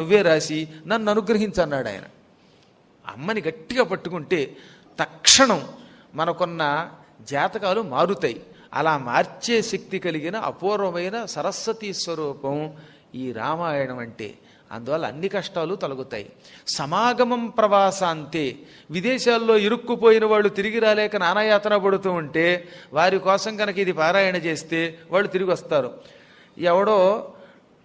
నువ్వే రాసి నన్ను అనుగ్రహించన్నాడు ఆయన. అమ్మని గట్టిగా పట్టుకుంటే తక్షణం మనకున్న జాతకాలు మారుతాయి. అలా మార్చే శక్తి కలిగిన అపూర్వమైన సరస్వతి స్వరూపం ఈ రామాయణం అంటే. అందువల్ల అన్ని కష్టాలు తొలగుతాయి. సమాగమం ప్రవాసాంతే. విదేశాల్లో ఇరుక్కుపోయిన వాళ్ళు తిరిగి రాలేక నానాయాతన పడుతూ ఉంటే వారి కోసం కనుక ఇది పారాయణ చేస్తే వాళ్ళు తిరిగి వస్తారు. ఎవడో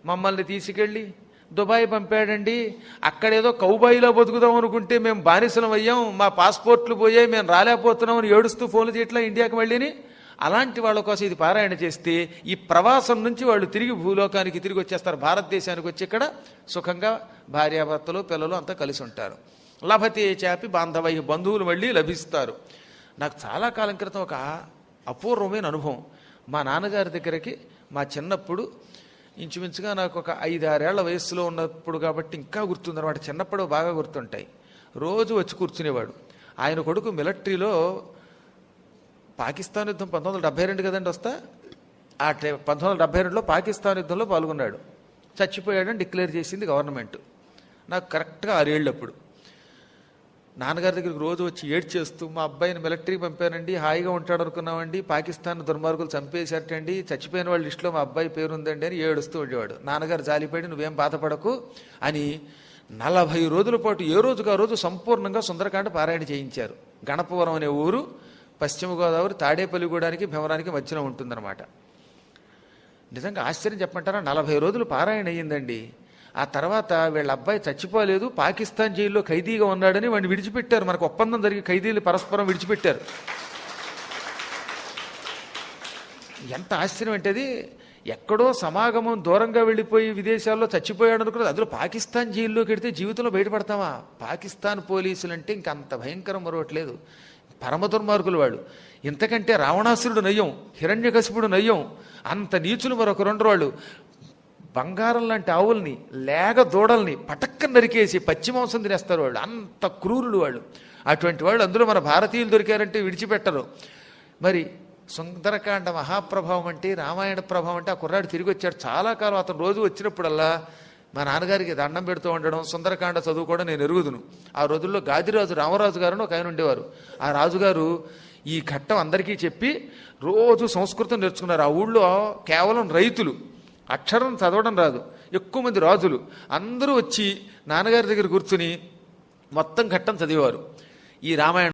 మమ్మల్ని తీసుకెళ్ళి దుబాయ్ పంపాడండి. అక్కడేదో కౌబాయిలో బతుకుదాం అనుకుంటే మేము బానిసలం అయ్యాం. మా పాస్పోర్ట్లు పోయాయి. మేము రాలేకపోతున్నాం అని ఏడుస్తూ ఫోన్లు చేయట్లా ఇండియాకి వెళ్ళిని. అలాంటి వాళ్ళ కోసం ఇది పారాయణ చేస్తే ఈ ప్రవాసం నుంచి వాళ్ళు తిరిగి భూలోకానికి తిరిగి వచ్చేస్తారు. భారతదేశానికి వచ్చి ఇక్కడ సుఖంగా భార్యాభర్తలు పిల్లలు అంతా కలిసి ఉంటారు. లభతే చేపి బాంధవై బంధువులు మళ్ళీ లభిస్తారు. నాకు చాలా కాలం క్రితం ఒక అపూర్వమైన అనుభవం. మా నాన్నగారి దగ్గరికి మా చిన్నప్పుడు ఇంచుమించుగా నాకు ఒక ఐదారేళ్ళ వయస్సులో ఉన్నప్పుడు కాబట్టి ఇంకా గుర్తుందన్నమాట. చిన్నప్పుడు బాగా గుర్తుంటాయి. రోజు వచ్చి కూర్చునేవాడు. ఆయన కొడుకు మిలిటరీలో పాకిస్తాన్ యుద్ధం పంతొమ్మిది వందల డెబ్బై రెండు కదండి వస్తా? ఆ టై పంతొమ్మిది వందల డెబ్బై రెండులో పాకిస్తాన్ యుద్ధంలో పాల్గొన్నాడు. చచ్చిపోయాడని డిక్లేర్ చేసింది గవర్నమెంట్. నాకు కరెక్ట్గా ఆరేళ్ళు అప్పుడు నాన్నగారి దగ్గరికి రోజు వచ్చి ఏడ్చేస్తూ మా అబ్బాయిని మిలిటరీ పంపానండి హాయిగా ఉంటాడు అనుకున్నామండి పాకిస్తాన్ దుర్మార్గులు చంపేశారటండి చచ్చిపోయిన వాళ్ళ లిస్టులో మా అబ్బాయి పేరు ఉందండి అని ఏడుస్తూ ఉండేవాడు. నాన్నగారు జాలిపడి నువ్వేం బాధపడకు అని నలభై రోజుల పాటు ఏ రోజుగా రోజు సంపూర్ణంగా సుందరకాండ పారాయణ చేయించారు. గణపవరం అనే ఊరు పశ్చిమ గోదావరి తాడేపల్లిగూడానికి భీమరానికి మధ్యలో ఉంటుందన్నమాట. నిజంగా ఆశ్చర్యం చెప్పమంటారా? నలభై రోజులు పారాయణ అయ్యిందండి. ఆ తర్వాత వీళ్ళ అబ్బాయి చచ్చిపోలేదు పాకిస్తాన్ జైల్లో ఖైదీగా ఉన్నాడని వాడిని విడిచిపెట్టారు. మనకు ఒప్పందం జరిగి ఖైదీలు పరస్పరం విడిచిపెట్టారు. ఎంత ఆశ్చర్యం అంటే అది ఎక్కడో సమాగమం దూరంగా వెళ్ళిపోయి విదేశాల్లో చచ్చిపోయాడు అనుకున్నది. అందులో పాకిస్తాన్ జైల్లోకి వెడితే జీవితంలో బయటపడతామా? పాకిస్తాన్ పోలీసులు అంటే ఇంక అంత భయంకరం మరొకట్లేదు. పరమ దుర్మార్గులు వాళ్ళు. ఇంతకంటే రావణాసురుడు నయ్యం హిరణ్యకశిపుడు నయ్యం అంత నీచులు మరొక రెండు వాళ్ళు. బంగారం లాంటి ఆవుల్ని లేగ దూడల్ని పటక్కన నరికేసి పచ్చి మాంసం తినేస్తారు వాళ్ళు. అంత క్రూరులు వాళ్ళు. అటువంటి వాళ్ళు అందులో మన భారతీయులు దొరికారంటే విడిచిపెట్టరు. మరి సుందరకాండ మహాప్రభావం అంటే రామాయణ ప్రభావం అంటే ఆ కుర్రాడు తిరిగి వచ్చాడు. చాలా కాలం అతను రోజు వచ్చినప్పుడల్లా మా నాన్నగారికి దండం పెడుతూ ఉండడం సుందరకాండ చదువుకోవడం నేను ఎరుగుదును. ఆ రోజుల్లో గాదిరాజు రామరాజు గారు ఒక ఆయన ఉండేవారు. ఆ రాజుగారు ఈ ఘట్టం అందరికీ చెప్పి రోజు సంస్కృతం నేర్చుకున్నారు. ఆ ఊళ్ళో కేవలం రైతులు. అక్షరం చదవడం రాదు. ఎక్కువ మంది రాజులు. అందరూ వచ్చి నాన్నగారి దగ్గర కూర్చుని మొత్తం ఘట్టం చదివేవారు. ఈ రామాయణం